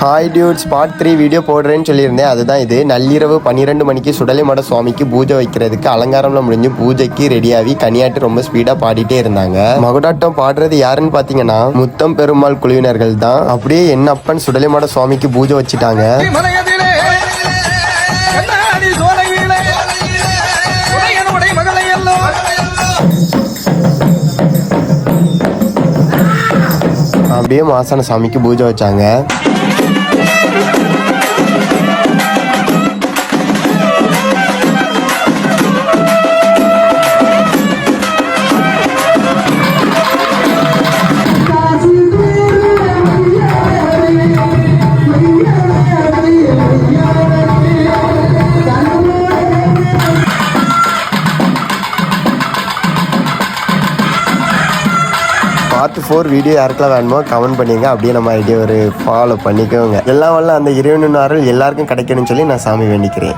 Hi dudes part three video போடுறேன்னு சொல்லியிருந்தேன். அதுதான் இது. நள்ளிரவு பன்னிரெண்டு மணிக்கு சுடலைமட சுவாமிக்கு பூஜை வைக்கிறதுக்கு அலங்காரம்லாம் முடிஞ்சு பூஜைக்கு ரெடியாகி கனியாட்டு ரொம்ப ஸ்பீடாக பாடிட்டே இருந்தாங்க. மகுடாட்டம் பாடுறது யாருன்னு பார்த்தீங்கன்னா முத்தம் பெருமாள் குழுவினர்கள் தான். அப்படியே என் அப்பன் சுடலைமட சுவாமிக்கு பூஜை வச்சுட்டாங்க. அப்படியே மாசான சாமிக்கு பூஜை வச்சாங்க. பார்ட் ஃபோர் வீடியோ யாருக்கெல்லாம் வேணுமோ கமெண்ட் பண்ணிங்க. அப்படியே நம்ம ஐடியா ஒரு ஃபாலோ பண்ணிக்கோங்க. எல்லாம் வல்ல அந்த இறைவனின் அருள் எல்லாருக்கும் கிடைக்கணும்னு சொல்லி நான் சாமி வேண்டிக்கிறேன்.